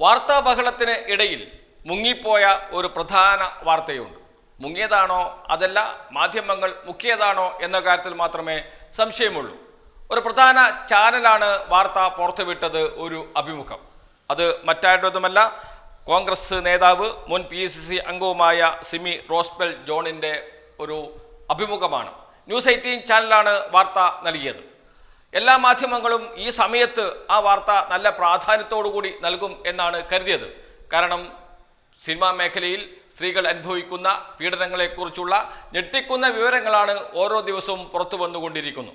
വാർത്താബഹളത്തിന് ഇടയിൽ മുങ്ങിപ്പോയ ഒരു പ്രധാന വാർത്തയുണ്ട്. മുങ്ങിയതാണോ അതല്ല മാധ്യമങ്ങൾ മുക്കിയതാണോ എന്ന കാര്യത്തിൽ മാത്രമേ സംശയമുള്ളൂ. ഒരു പ്രധാന ചാനലാണ് വാർത്ത പുറത്തുവിട്ടത് ഒരു അഭിമുഖം. അത് മറ്റാരുടേതുമല്ല കോൺഗ്രസ് നേതാവ് മുൻ പി സി സി അംഗവുമായ സിമി റോസ്ബെൽ ജോണിന്റെ ഒരു അഭിമുഖമാണ്. ന്യൂസ് എയ്റ്റീൻ ചാനലാണ് വാർത്ത നൽകിയത്. എല്ലാ മാധ്യമങ്ങളും ഈ സമയത്ത് ആ വാർത്ത നല്ല പ്രാധാന്യത്തോടു കൂടി നൽകും എന്നാണ് കരുതിയത്. കാരണം സിനിമാ മേഖലയിൽ സ്ത്രീകൾ അനുഭവിക്കുന്ന പീഡനങ്ങളെക്കുറിച്ചുള്ള ഞെട്ടിക്കുന്ന വിവരങ്ങളാണ് ഓരോ ദിവസവും പുറത്തു വന്നുകൊണ്ടിരിക്കുന്നു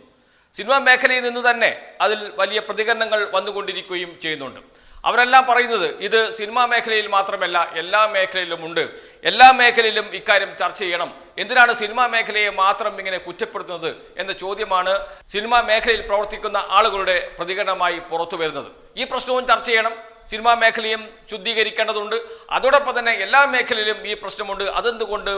സിനിമാ മേഖലയിൽ നിന്ന് തന്നെ അതിൽ വലിയ പ്രതികരണങ്ങൾ വന്നുകൊണ്ടിരിക്കുകയും ചെയ്യുന്നുണ്ട്. അവരെല്ലാം പറയുന്നത് ഇത് സിനിമാ മേഖലയിൽ മാത്രമല്ല എല്ലാ മേഖലയിലും ഉണ്ട്. എല്ലാ മേഖലയിലും ഇക്കാര്യം ചർച്ച ചെയ്യണം. എന്തിനാണ് സിനിമാ മേഖലയെ മാത്രം ഇങ്ങനെ കുറ്റപ്പെടുത്തുന്നത് എന്ന ചോദ്യമാണ് സിനിമാ മേഖലയിൽ പ്രവർത്തിക്കുന്ന ആളുകളുടെ പ്രതികരണമായി പുറത്തു വരുന്നത്. ഈ പ്രശ്നവും ചർച്ച ചെയ്യണം. സിനിമാ മേഖലയും ശുദ്ധീകരിക്കേണ്ടതുണ്ട്. അതോടൊപ്പം തന്നെ എല്ലാ മേഖലയിലും ഈ പ്രശ്നമുണ്ട്. അതെന്തുകൊണ്ട്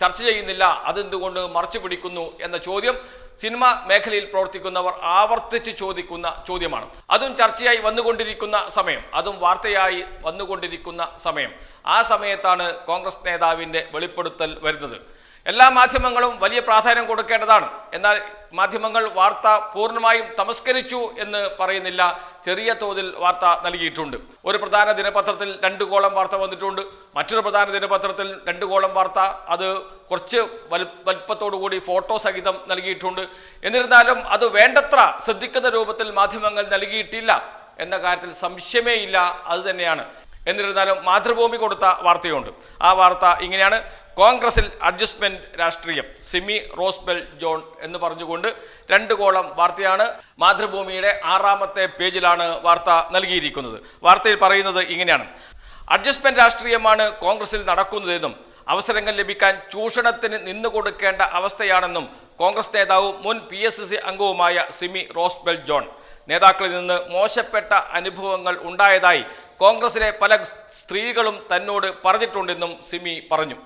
ചർച്ച ചെയ്യുന്നില്ല? അതെന്തുകൊണ്ട് മറച്ചു പിടിക്കുന്നു? എന്ന ചോദ്യം സിനിമ മേഖലയിൽ പ്രവർത്തിക്കുന്നവർ ആവർത്തിച്ച് ചോദിക്കുന്ന ചോദ്യമാണ്. അതും ചർച്ചയായി വന്നുകൊണ്ടിരിക്കുന്ന സമയം. അതും വാർത്തയായി വന്നുകൊണ്ടിരിക്കുന്ന സമയം. ആ സമയത്താണ് കോൺഗ്രസ് നേതാവിന്റെ വെളിപ്പെടുത്തൽ വരുന്നത്. എല്ലാ മാധ്യമങ്ങളും വലിയ പ്രാധാന്യം കൊടുക്കേണ്ടതാണ്. എന്നാൽ മാധ്യമങ്ങൾ വാർത്ത പൂർണമായും തമസ്കരിച്ചു എന്ന് പറയുന്നില്ല. ചെറിയ തോതിൽ വാർത്ത നൽകിയിട്ടുണ്ട്. ഒരു പ്രധാന ദിനപത്രത്തിൽ രണ്ട് കോളം വാർത്ത വന്നിട്ടുണ്ട്. മറ്റൊരു പ്രധാന ദിനപത്രത്തിൽ രണ്ട് കോളം വാർത്ത. അത് കുറച്ച് വലു വലുപ്പത്തോടു കൂടി ഫോട്ടോ സഹിതം നൽകിയിട്ടുണ്ട്. എന്നിരുന്നാലും അത് വേണ്ടത്ര ശ്രദ്ധിക്കുന്ന രൂപത്തിൽ മാധ്യമങ്ങൾ നൽകിയിട്ടില്ല എന്ന കാര്യത്തിൽ സംശയമേ ഇല്ല. അത് തന്നെയാണ്. എന്നിരുന്നാലും മാതൃഭൂമി കൊടുത്ത വാർത്തയുണ്ട്. ആ വാർത്ത ഇങ്ങനെയാണ്. കോൺഗ്രസിൽ അഡ്ജസ്റ്റ്മെന്റ് രാഷ്ട്രീയം സിമി റോസ്ബെൽ ജോൺ എന്ന് പറഞ്ഞുകൊണ്ട് രണ്ട് കോളം വാർത്തയാണ് മാതൃഭൂമിയുടെ ആറാമത്തെ പേജിലാണ് വാർത്ത നൽകിയിരിക്കുന്നത്. വാർത്തയിൽ പറയുന്നത് ഇങ്ങനെയാണ്. അഡ്ജസ്റ്റ്മെന്റ് രാഷ്ട്രീയമാണ് കോൺഗ്രസിൽ നടക്കുന്നതെന്നും അവസരങ്ങൾ ലഭിക്കാൻ ചൂഷണത്തിന് നിന്നു കൊടുക്കേണ്ട അവസ്ഥയാണെന്നും കോൺഗ്രസ് നേതാവും മുൻ പി എസ് സി അംഗവുമായ സിമി റോസ്ബെൽ ജോൺ. നേതാക്കളിൽ നിന്ന് മോശപ്പെട്ട അനുഭവങ്ങൾ ഉണ്ടായതായി കോൺഗ്രസിലെ പല സ്ത്രീകളും തന്നോട് പറഞ്ഞിട്ടുണ്ടെന്നും സിമി പറഞ്ഞു.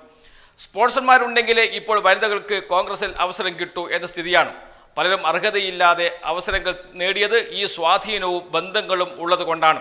സ്പോൺസർമാരുണ്ടെങ്കിലേ ഇപ്പോൾ വനിതകൾക്ക് കോൺഗ്രസിൽ അവസരം കിട്ടൂ എന്ന സ്ഥിതിയാണ്. പലരും അർഹതയില്ലാതെ അവസരങ്ങൾ നേടിയത് ഈ സ്വാധീനവും ബന്ധങ്ങളും ഉള്ളത് കൊണ്ടാണ്.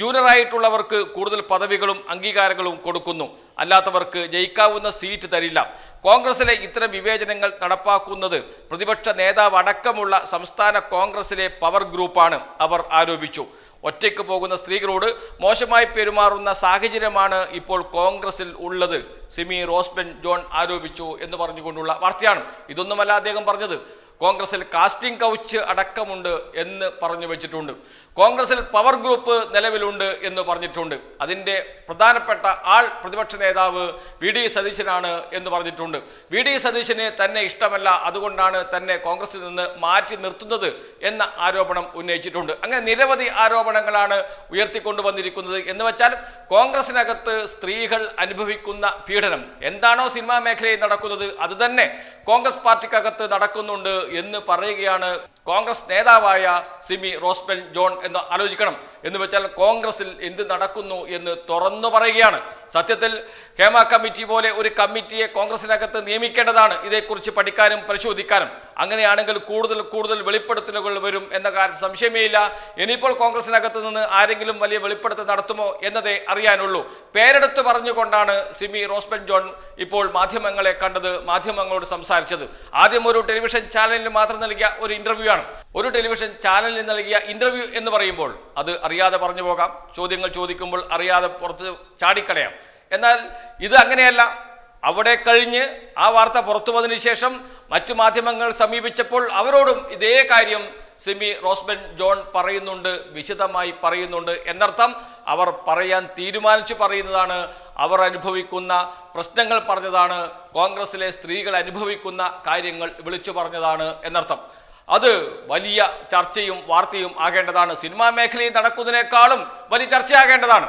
ജൂനിയറായിട്ടുള്ളവർക്ക് കൂടുതൽ പദവികളും അംഗീകാരങ്ങളും കൊടുക്കുന്നു. അല്ലാത്തവർക്ക് ജയിക്കാവുന്ന സീറ്റ് തരില്ല. കോൺഗ്രസിലെ ഇത്തരം വിവേചനങ്ങൾ നടപ്പാക്കുന്നത് പ്രതിപക്ഷ നേതാവ് അടക്കമുള്ള സംസ്ഥാന കോൺഗ്രസിലെ പവർ ഗ്രൂപ്പാണ് അവർ ആരോപിച്ചു. ഒറ്റയ്ക്ക് പോകുന്ന സ്ത്രീകളോട് മോശമായി പെരുമാറുന്ന സാഹചര്യമാണ് ഇപ്പോൾ കോൺഗ്രസിൽ ഉള്ളത്. സിമി റോസ്ബെൻ ജോൺ ആരോപിച്ചു എന്ന് പറഞ്ഞുകൊണ്ടുള്ള വാർത്തയാണ്. ഇതൊന്നുമല്ല അദ്ദേഹം പറഞ്ഞത്. കോൺഗ്രസിൽ കാസ്റ്റിംഗ് കൗച്ച് അടക്കമുണ്ട് എന്ന് പറഞ്ഞു വെച്ചിട്ടുണ്ട്. കോൺഗ്രസിൽ പവർ ഗ്രൂപ്പ് നിലവിലുണ്ട് എന്ന് പറഞ്ഞിട്ടുണ്ട്. അതിന്റെ പ്രധാനപ്പെട്ട ആൾ പ്രതിപക്ഷ നേതാവ് വി ഡി സതീശനാണ് എന്ന് പറഞ്ഞിട്ടുണ്ട്. വി ഡി സതീശന് തന്നെ ഇഷ്ടമല്ല അതുകൊണ്ടാണ് തന്നെ കോൺഗ്രസിൽ നിന്ന് മാറ്റി നിർത്തുന്നത് എന്ന ആരോപണം ഉന്നയിച്ചിട്ടുണ്ട്. അങ്ങനെ നിരവധി ആരോപണങ്ങളാണ് ഉയർത്തിക്കൊണ്ടു വന്നിരിക്കുന്നത്. എന്ന് വെച്ചാൽ കോൺഗ്രസിനകത്ത് സ്ത്രീകൾ അനുഭവിക്കുന്ന പീഡനം. എന്താണോ സിനിമാ മേഖലയിൽ നടക്കുന്നത് അത് തന്നെ കോൺഗ്രസ് പാർട്ടിക്കകത്ത് നടക്കുന്നുണ്ട് എന്ന് പറയുകയാണ് കോൺഗ്രസ് നേതാവായ സിമി റോസ്ബെൻ ജോൺ എന്ന് ആലോചിക്കണം. എന്ന് വെച്ചാൽ കോൺഗ്രസിൽ എന്ത് നടക്കുന്നു എന്ന് തുറന്നു പറയുകയാണ്. സത്യത്തിൽ ഹേമ കമ്മിറ്റി പോലെ ഒരു കമ്മിറ്റിയെ കോൺഗ്രസിനകത്ത് നിയമിക്കേണ്ടതാണ്. ഇതേക്കുറിച്ച് പഠിക്കാനും പരിശോധിക്കാനും. അങ്ങനെയാണെങ്കിൽ കൂടുതൽ കൂടുതൽ വെളിപ്പെടുത്തലുകൾ വരും എന്ന കാര്യം സംശയമേ ഇല്ല ഇനിയിപ്പോൾ കോൺഗ്രസിനകത്ത് നിന്ന് ആരെങ്കിലും വലിയ വെളിപ്പെടുത്തൽ നടത്തുമോ എന്നതേ അറിയാനുള്ളൂ. പേരെടുത്ത് പറഞ്ഞുകൊണ്ടാണ് സിമി റോസ്ബൻ ജോൺ ഇപ്പോൾ മാധ്യമങ്ങളെ കണ്ടത് മാധ്യമങ്ങളോട് സംസാരിച്ചത്. ആദ്യം ഒരു ടെലിവിഷൻ ചാനലിന് മാത്രം നൽകിയ ഒരു ഇന്റർവ്യൂ ആണ്. ഒരു ടെലിവിഷൻ ചാനലിന് നൽകിയ ഇന്റർവ്യൂ എന്ന് പറയുമ്പോൾ അത് അറിയാതെ പറഞ്ഞു പോകാം. ചോദ്യങ്ങൾ ചോദിക്കുമ്പോൾ അറിയാതെ പുറത്ത് ചാടിക്കളയാം. എന്നാൽ ഇത് അങ്ങനെയല്ല. അവിടെ കഴിഞ്ഞ് ആ വാർത്ത പുറത്തു വന്നതിന് ശേഷം മറ്റു മാധ്യമങ്ങൾ സമീപിച്ചപ്പോൾ അവരോടും ഇതേ കാര്യം സിമി റോസ്ബൻ ജോൺ പറയുന്നുണ്ട് വിശദമായി പറയുന്നുണ്ട് എന്നർത്ഥം അവർ പറയാൻ തീരുമാനിച്ചു പറയുന്നതാണ്. അവർ അനുഭവിക്കുന്ന പ്രശ്നങ്ങൾ പറഞ്ഞതാണ്. കോൺഗ്രസിലെ സ്ത്രീകൾ അനുഭവിക്കുന്ന കാര്യങ്ങൾ വിളിച്ചു പറഞ്ഞതാണ് എന്നർത്ഥം. അത് വലിയ ചർച്ചയും വാർത്തയും ആകേണ്ടതാണ്. സിനിമാ മേഖലയിൽ നടക്കുന്നതിനേക്കാളും വലിയ ചർച്ചയാകേണ്ടതാണ്.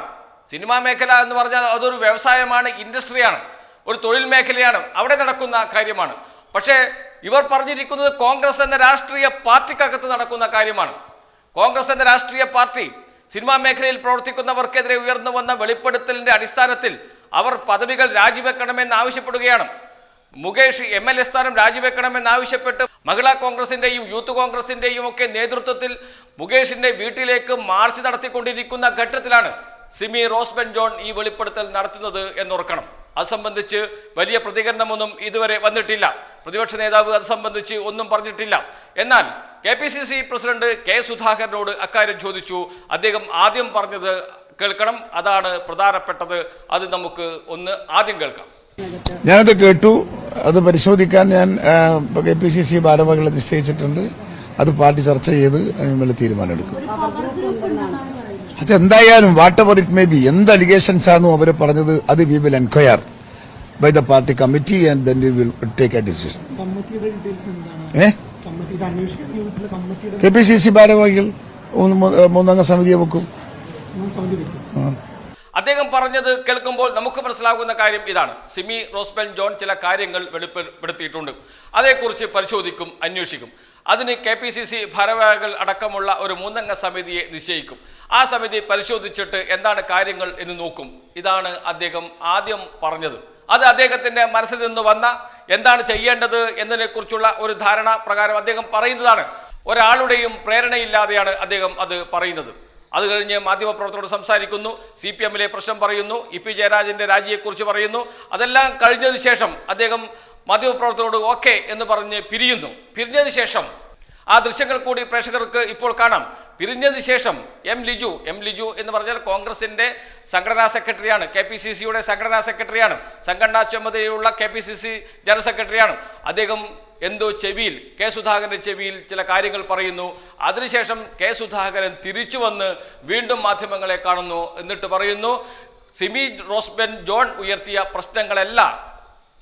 സിനിമാ മേഖല എന്ന് പറഞ്ഞാൽ അതൊരു വ്യവസായമാണ് ഇൻഡസ്ട്രിയാണ് ഒരു തൊഴിൽ മേഖലയാണ് അവിടെ നടക്കുന്ന കാര്യമാണ്. പക്ഷേ ഇവർ പറഞ്ഞിരിക്കുന്നത് കോൺഗ്രസ് എന്ന രാഷ്ട്രീയ പാർട്ടിക്കകത്ത് നടക്കുന്ന കാര്യമാണ്. കോൺഗ്രസ് എന്ന രാഷ്ട്രീയ പാർട്ടി സിനിമാ മേഖലയിൽ പ്രവർത്തിക്കുന്നവർക്കെതിരെ ഉയർന്നു വന്ന വെളിപ്പെടുത്തലിന്റെ അടിസ്ഥാനത്തിൽ അവർ പദവികൾ രാജിവെക്കണമെന്ന് ആവശ്യപ്പെടുകയാണ്. മുകേഷ് എം എൽ എ സ്ഥാനം രാജിവെക്കണമെന്നാവശ്യപ്പെട്ട് മഹിളാ കോൺഗ്രസിന്റെയും യൂത്ത് കോൺഗ്രസിന്റെയും ഒക്കെ നേതൃത്വത്തിൽ മുകേഷിന്റെ വീട്ടിലേക്ക് മാർച്ച് നടത്തിക്കൊണ്ടിരിക്കുന്ന ഘട്ടത്തിലാണ് സിമി റോസ്ബെൻ ജോൺ ഈ വെളിപ്പെടുത്തൽ നടത്തുന്നത് എന്നോർക്കണം. അത് സംബന്ധിച്ച് വലിയ പ്രതികരണമൊന്നും ഇതുവരെ വന്നിട്ടില്ല. പ്രതിപക്ഷ നേതാവ് അത് സംബന്ധിച്ച് ഒന്നും പറഞ്ഞിട്ടില്ല. എന്നാൽ K P C C president K സുധാകരനോട് അക്കാര്യം ചോദിച്ചു. അദ്ദേഹം ആദ്യം പറഞ്ഞത് കേൾക്കണം. അതാണ് പ്രധാനപ്പെട്ടത്. അത് നമുക്ക് ഒന്ന് ആദ്യം കേൾക്കാം. ഞാനത് കേട്ടു. അത് പരിശോധിക്കാൻ ഞാൻ കെ പി സി സി ഭാരവാഹികളെ നിശ്ചയിച്ചിട്ടുണ്ട്. അത് പാർട്ടി ചർച്ച ചെയ്ത് അതിനുള്ള തീരുമാനമെടുക്കും. അതെന്തായാലും whatever it may be എന്ത് അലിഗേഷൻസ് ആണോ അവർ പറഞ്ഞത് അത് we will enquire by the party committee and then will take a decision ഏ? കെ പി സി സി ഭാരവാഹികൾ മൂന്നംഗ സമിതിയെ വെക്കും. പറഞ്ഞത് കേൾക്കുമ്പോൾ നമുക്ക് മനസ്സിലാകുന്ന കാര്യം ഇതാണ്. സിമി റോസ്ബെൻ ജോൺ ചില കാര്യങ്ങൾ വെളിപ്പെടുത്തിയിട്ടുണ്ട്. അതേക്കുറിച്ച് പരിശോധിക്കും അന്വേഷിക്കും. അതിന് കെ പി സി സി ഭാരവാഹികൾ അടക്കമുള്ള ഒരു മൂന്നംഗ സമിതിയെ നിശ്ചയിക്കും. ആ സമിതി പരിശോധിച്ചിട്ട് എന്താണ് കാര്യങ്ങൾ എന്ന് നോക്കും. ഇതാണ് അദ്ദേഹം ആദ്യം പറഞ്ഞത്. അത് അദ്ദേഹത്തിന്റെ മനസ്സിൽ നിന്ന് വന്ന എന്താണ് ചെയ്യേണ്ടത് എന്നതിനെക്കുറിച്ചുള്ള ഒരു ധാരണ പ്രകാരം അദ്ദേഹം പറയുന്നതാണ്. ഒരാളുടെയും പ്രേരണയില്ലാതെയാണ് അദ്ദേഹം അത് പറയുന്നത്. അത് കഴിഞ്ഞ് മാധ്യമപ്രവർത്തകരോട് സംസാരിക്കുന്നു. സി പി എമ്മിലെ പ്രശ്നം പറയുന്നു. ഇ പി ജയരാജന്റെ രാജിയെക്കുറിച്ച് പറയുന്നു. അതെല്ലാം കഴിഞ്ഞതിന് ശേഷം അദ്ദേഹം മാധ്യമപ്രവർത്തകരോട് ഓക്കെ എന്ന് പറഞ്ഞ് പിരിയുന്നു. പിരിഞ്ഞതിന് ശേഷം ആ ദൃശ്യങ്ങൾ കൂടി പ്രേക്ഷകർക്ക് ഇപ്പോൾ കാണാം. പിരിഞ്ഞതിന് ശേഷം എം ലിജു എം ലിജു എന്ന് പറഞ്ഞാൽ കോൺഗ്രസിന്റെ സംഘടനാ സെക്രട്ടറിയാണ്. കെ പി സി സിയുടെ സംഘടനാ സെക്രട്ടറിയാണ്. സംഘടനാ ചുമതലയുള്ള K P C C general സെക്രട്ടറിയാണ്. അദ്ദേഹം എന്തോ ചെവിയിൽ കെ സുധാകരന്റെ ചെവിയിൽ ചില കാര്യങ്ങൾ പറയുന്നു. അതിനുശേഷം കെ സുധാകരൻ തിരിച്ചു വന്ന് വീണ്ടും മാധ്യമങ്ങളെ കാണുന്നു എന്നിട്ട് പറയുന്നു സിമി റോസ്ബെൻ ജോൺ ഉയർത്തിയ പ്രശ്നങ്ങളെല്ലാം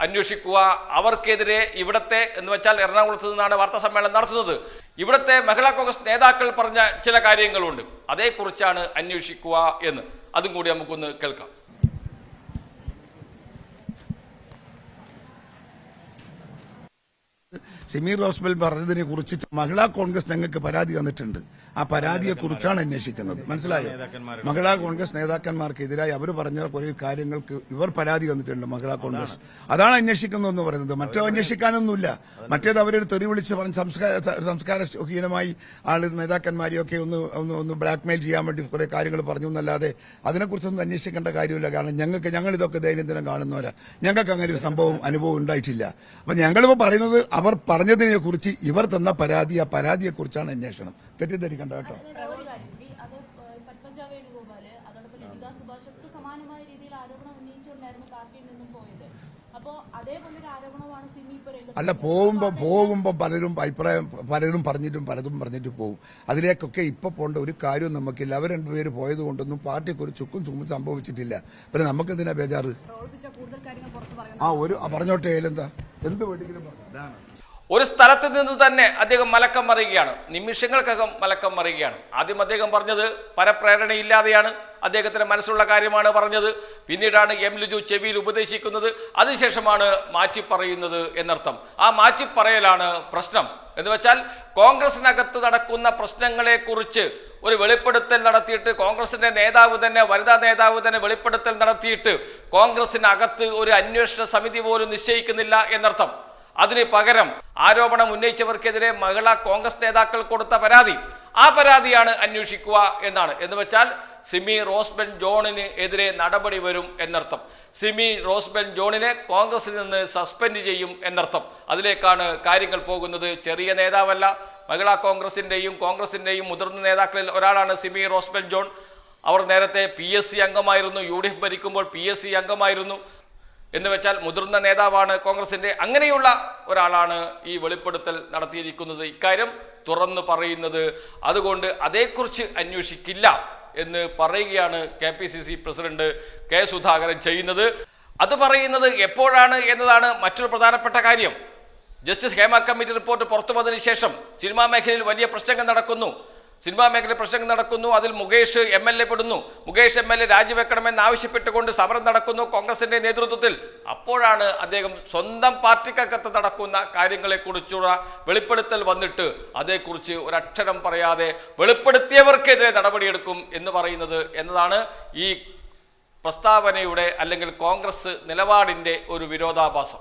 അന്വേഷിക്കുക. അവർക്കെതിരെ ഇവിടത്തെ എന്ന് വെച്ചാൽ എറണാകുളത്ത് നിന്നാണ് വാർത്താ സമ്മേളനം നടത്തുന്നത്. ഇവിടത്തെ മഹിളാ കോൺഗ്രസ് നേതാക്കൾ പറഞ്ഞ ചില കാര്യങ്ങളുണ്ട്. അതേക്കുറിച്ചാണ് അന്വേഷിക്കുക എന്ന്. അതും കൂടി നമുക്കൊന്ന് കേൾക്കാം. സമീർ റോസ്ബൽ പറഞ്ഞതിനെ കുറിച്ചിട്ട് മഹിളാ കോൺഗ്രസ് ഞങ്ങൾക്ക് പരാതി തന്നിട്ടുണ്ട്. ആ പരാതിയെ കുറിച്ചാണ് അന്വേഷിക്കുന്നത്. മനസ്സിലായോ? മഹിളാ കോൺഗ്രസ് നേതാക്കന്മാർക്കെതിരായി അവർ പറഞ്ഞ കുറേ കാര്യങ്ങൾക്ക് ഇവർ പരാതി വന്നിട്ടുണ്ട് മഹിളാ കോൺഗ്രസ്. അതാണ് അന്വേഷിക്കുന്നതെന്ന് പറയുന്നത്. മറ്റോ അന്വേഷിക്കാനൊന്നുമില്ല. മറ്റേത് അവരൊരു തെറി വിളിച്ച് പറഞ്ഞ് സംസ്കാര സംസ്കാരഹീനമായി ആൾ നേതാക്കന്മാരെയൊക്കെ ഒന്ന് ഒന്ന് ഒന്ന് ബ്ലാക്ക്മെയിൽ ചെയ്യാൻ വേണ്ടി കുറെ കാര്യങ്ങൾ പറഞ്ഞു എന്നല്ലാതെ അതിനെക്കുറിച്ചൊന്നും അന്വേഷിക്കേണ്ട കാര്യമില്ല. കാരണം ഞങ്ങൾക്ക് ഞങ്ങൾ ഇതൊക്കെ ദൈനംദിനം കാണുന്നവരാ. ഞങ്ങൾക്ക് അങ്ങനെ ഒരു സംഭവം അനുഭവം ഉണ്ടായിട്ടില്ല. അപ്പൊ ഞങ്ങളിപ്പോ പറയുന്നത് അവർ പറഞ്ഞതിനെ കുറിച്ച് ഇവർ തന്ന പരാതി ആ പരാതിയെക്കുറിച്ചാണ് അന്വേഷണം. തെറ്റിദ്ധരിക്കണ്ട കേട്ടോ. അല്ല പോകുമ്പോ പോകുമ്പോ പലരും അഭിപ്രായം പലരും പറഞ്ഞിട്ടും പലതും പറഞ്ഞിട്ട് പോകും. അതിലേക്കൊക്കെ ഇപ്പൊ പോകേണ്ട ഒരു കാര്യവും നമുക്കില്ല. അവർ രണ്ടുപേര് പോയത് കൊണ്ടൊന്നും പാർട്ടിക്ക് ഒരു ചുക്കും ചുക്കും സംഭവിച്ചിട്ടില്ല. പിന്നെ നമുക്ക് എന്തിനാ ബേജാറ് ആ ഒരു ആ, പറഞ്ഞോട്ടെ എന്താ എന്ത്. ഇതാണ്. ഒരു സ്ഥലത്ത് നിന്ന് തന്നെ അദ്ദേഹം മലക്കം മറിയുകയാണ്. നിമിഷങ്ങൾക്കകം മലക്കം മറിയുകയാണ്. ആദ്യം അദ്ദേഹം പറഞ്ഞത് പരപ്രേരണയില്ലാതെയാണ്. അദ്ദേഹത്തിന്റെ മനസ്സുള്ള കാര്യമാണ് പറഞ്ഞത്. പിന്നീടാണ് എം ലുജു ചെവിയിൽ ഉപദേശിക്കുന്നത്. അതിനുശേഷമാണ് മാറ്റി പറയുന്നത് എന്നർത്ഥം. ആ മാറ്റി പറയലാണ് പ്രശ്നം. എന്ന് വെച്ചാൽ കോൺഗ്രസിനകത്ത് നടക്കുന്ന പ്രശ്നങ്ങളെക്കുറിച്ച് ഒരു വെളിപ്പെടുത്തൽ നടത്തിയിട്ട് കോൺഗ്രസിന്റെ നേതാവ് തന്നെ വനിതാ നേതാവ് തന്നെ വെളിപ്പെടുത്തൽ നടത്തിയിട്ട് കോൺഗ്രസിനകത്ത് ഒരു അന്വേഷണ സമിതി പോലും നിശ്ചയിക്കുന്നില്ല എന്നർത്ഥം. അതിന് പകരം ആരോപണം ഉന്നയിച്ചവർക്കെതിരെ മഹിളാ കോൺഗ്രസ് നേതാക്കൾ കൊടുത്ത പരാതി. ആ പരാതിയാണ് അന്വേഷിക്കുക എന്നാണ്. എന്ന് വെച്ചാൽ സിമി റോസ്ബെൻ ജോണിന് എതിരെ നടപടി വരും എന്നർത്ഥം. സിമി റോസ്ബെൻ ജോണിനെ കോൺഗ്രസിൽ നിന്ന് സസ്പെൻഡ് ചെയ്യും എന്നർത്ഥം. അതിലേക്കാണ് കാര്യങ്ങൾ പോകുന്നത്. ചെറിയ നേതാവല്ല. മഹിളാ കോൺഗ്രസിന്റെയും കോൺഗ്രസിന്റെയും മുതിർന്ന നേതാക്കളിൽ ഒരാളാണ് സിമി റോസ്ബെൻ ജോൺ. അവർ നേരത്തെ പി എസ് സി അംഗമായിരുന്നു. യു ഡി എഫ് ഭരിക്കുമ്പോൾ പി എസ് സി അംഗമായിരുന്നു. എന്ന് വെച്ചാൽ മുതിർന്ന നേതാവാണ് കോൺഗ്രസിന്റെ അങ്ങനെയുള്ള ഒരാളാണ് ഈ വെളിപ്പെടുത്തൽ നടത്തിയിരിക്കുന്നത്. ഇക്കാര്യം തുറന്നു പറയുന്നത് അതുകൊണ്ട് അതേക്കുറിച്ച് അന്വേഷിക്കില്ല എന്ന് പറയുകയാണ് K P C C president K Sudhakaran ചെയ്യുന്നത്. അത് പറയുന്നത് എപ്പോഴാണ് എന്നതാണ് മറ്റൊരു പ്രധാനപ്പെട്ട കാര്യം. ജസ്റ്റിസ് ഹേമ കമ്മിറ്റി റിപ്പോർട്ട് പുറത്തു വന്നതിന് ശേഷം സിനിമാ മേഖലയിൽ വലിയ പ്രശ്നങ്ങൾ നടക്കുന്നു. സിനിമാ മേഖല പ്രശ്നങ്ങൾ നടക്കുന്നു. അതിൽ മുകേഷ് എം എൽ എ പെടുന്നു. മുകേഷ് എം എൽ എ രാജിവെക്കണമെന്ന് ആവശ്യപ്പെട്ടുകൊണ്ട് സമരം നടക്കുന്നു കോൺഗ്രസിന്റെ നേതൃത്വത്തിൽ. അപ്പോഴാണ് അദ്ദേഹം സ്വന്തം പാർട്ടിക്കകത്ത് നടക്കുന്ന കാര്യങ്ങളെക്കുറിച്ചുള്ള വെളിപ്പെടുത്തൽ വന്നിട്ട് അതേക്കുറിച്ച് ഒരക്ഷരം പറയാതെ വെളിപ്പെടുത്തിയവർക്കെതിരെ നടപടിയെടുക്കും എന്ന് പറയുന്നത് എന്നതാണ് ഈ പ്രസ്താവനയുടെ അല്ലെങ്കിൽ കോൺഗ്രസ് നിലപാടിന്റെ ഒരു വിരോധാഭാസം.